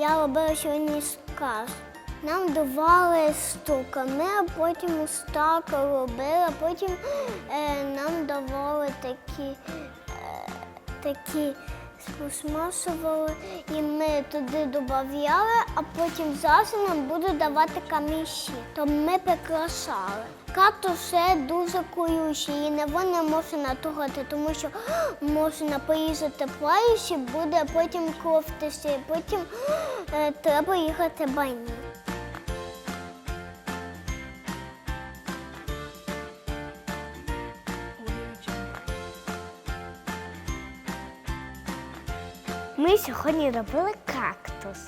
Я робила сьогодні сказ. Нам давали стуками, а потім так робили, а потім е, нам давали такі, е, такі смасували, і ми туди додавали, а потім зараз нам будуть давати каміші. То ми прикрашали. Кактус це дуже колючий, і не не можна натрогати, тому що можна порізати плаюсь і буде потім кров тече, і потім е, треба їхати в баню. Ми сьогодні робили кактус.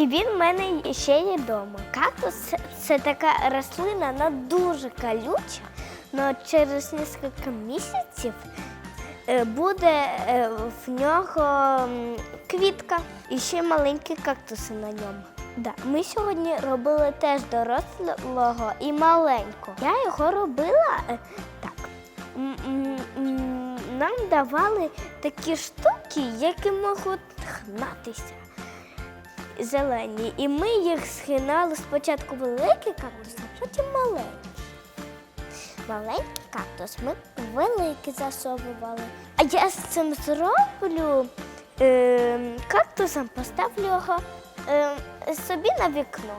І він в мене ще є вдома. Кактус це, така рослина, вона дуже колюча, але через кілька місяців е, буде е, в нього квітка і ще маленькі кактуси на ньому. Да. Ми сьогодні робили теж дорослого і маленького. Я його робила е, так. Нам давали такі штуки, які можуть гнатися. Зелені. І ми їх схинали спочатку великий кактус, а потім маленький. Маленький кактус ми великий засовували. А я з цим зроблю е, кактусом, поставлю його е, собі на вікно.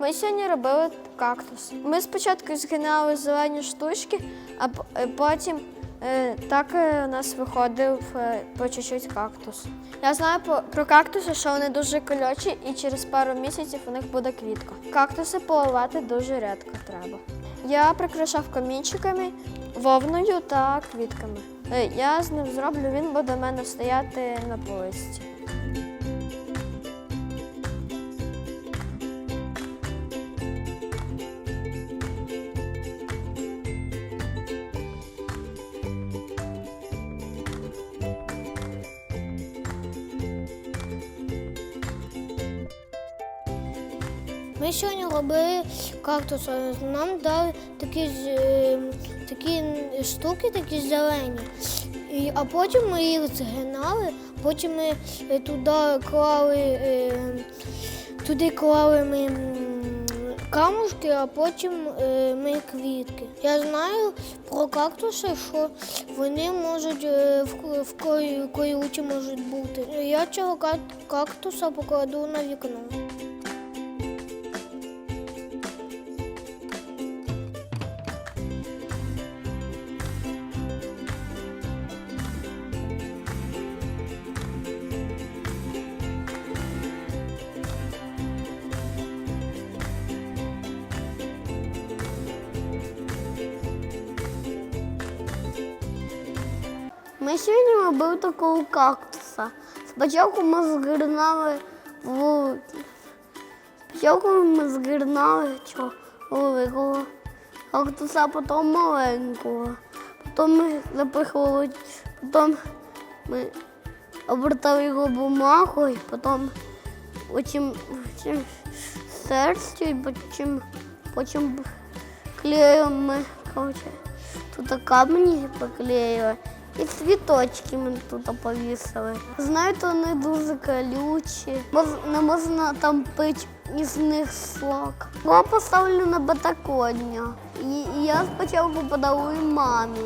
Ми сьогодні робили кактус. Ми спочатку згинали зелені штучки, а е, потім е, так е, у нас виходив по чуть-чуть кактус. Я знаю про кактуси, що вони дуже колючі і через пару місяців у них буде квітка. Кактуси поливати дуже рідко треба. Я прикрашав камінчиками, вовною та квітками. Я з ним зроблю, він буде в мене стояти на полисті. Ми сьогодні робили кактус. Нам дали такі, е, такі штуки, такі зелені. І, а потім ми їх згинали, потім ми е, туди клали, е, туди клали ми камушки, а потім ми квітки. Я знаю про кактуси, що вони можуть в, колючі можуть бути. Я цього кактуса покладу на вікно. Ми сьогодні робили такого кактуса. Спочатку ми згорнали вулики. Спочатку ми згорнали цього великого кактуса, потім маленького. Потім ми запихували, потім ми обертали його бумагою, потім, потім, потім серцю, і потім, потім клеєм ми, коротше, тут камені поклеїли. І цвіточки ми тут повісили. Знаєте, вони дуже колючі. Не можна там пити із них сок. Я поставлю на батаконня. І, і я спочатку подарую мамі.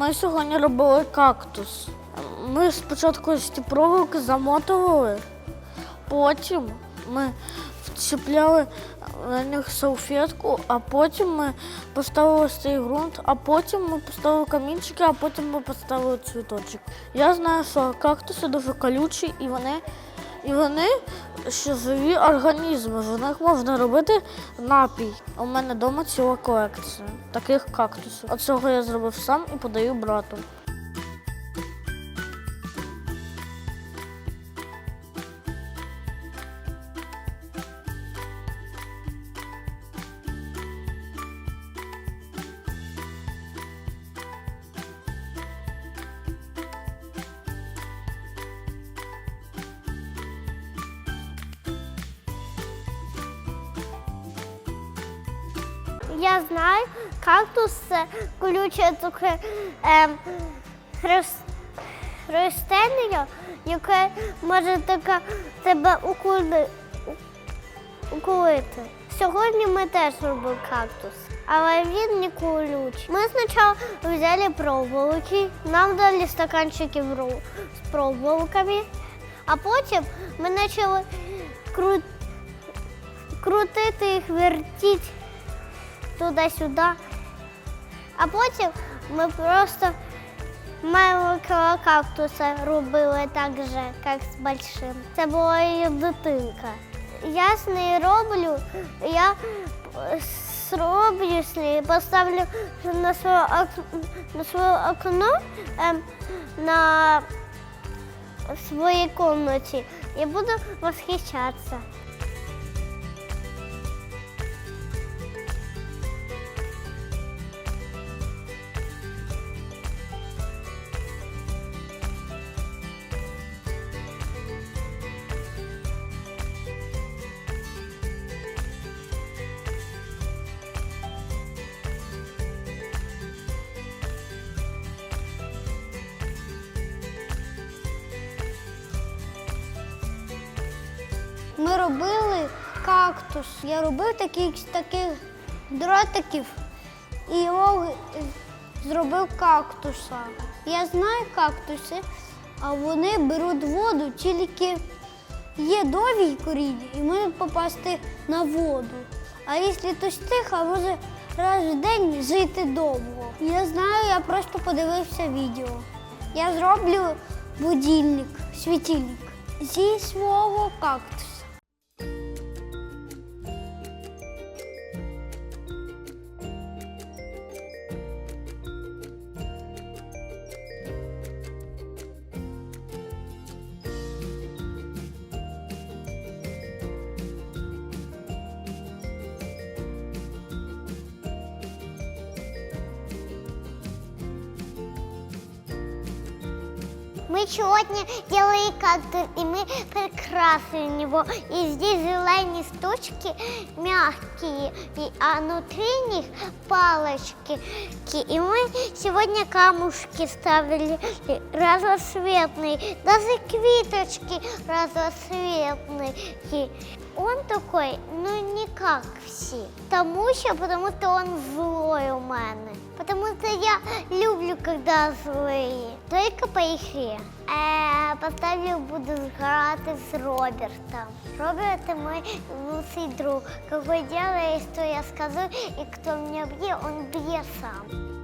Ми сьогодні робили кактус. Ми спочатку ці проволоки замотували, потім ми вчіпляли на них салфетку, а потім ми поставили цей ґрунт, а потім ми поставили камінчики, а потім ми поставили цвіточок. Я знаю, що кактуси дуже колючі і вони, і вони живі організми. З них можна робити напій. У мене вдома ціла колекція таких кактусів. Оцього я зробив сам і подаю брату. Я знаю, кактус це колюче таке ем, хрес- ростення, яке може така тебе укулити. Сьогодні ми теж робили кактус, але він не колючий. Ми спочатку взяли проволоки, нам дали стаканчики з проволоками, а потім ми почали крутити їх, вертіти туди-сюди. А потім ми просто маленького кактуса робили так же, як з большим. Це була її дитинка. Я з нею роблю, я зроблю з нею, поставлю на своє, ок- на своє окно ем, на своїй кімнаті і буду восхищатися. Ми робили кактус. Я робив таких, таких дротиків і його зробив кактуса. Я знаю кактуси, а вони беруть воду, тільки є довгі коріння і можуть попасти на воду. А якщо то стиха, може раз в день жити довго. Я знаю, я просто подивився відео. Я зроблю будильник, світильник зі свого кактуса. Мы сегодня делали кактус, и мы прикрасили него. И здесь зеленые штучки мягкие, и, а внутри них палочки. И мы сегодня камушки ставили разноцветные, даже квиточки разноцветные. Он такой, ну не как все. Тому що, потому что он злой у мене. Потому что я люблю, когда злые. Только по игре. Е, поставлю, буду грати з Робертом. Роберт мой лучший друг. Какой делает, что я скажу, и кто меня бьет, он бьет сам.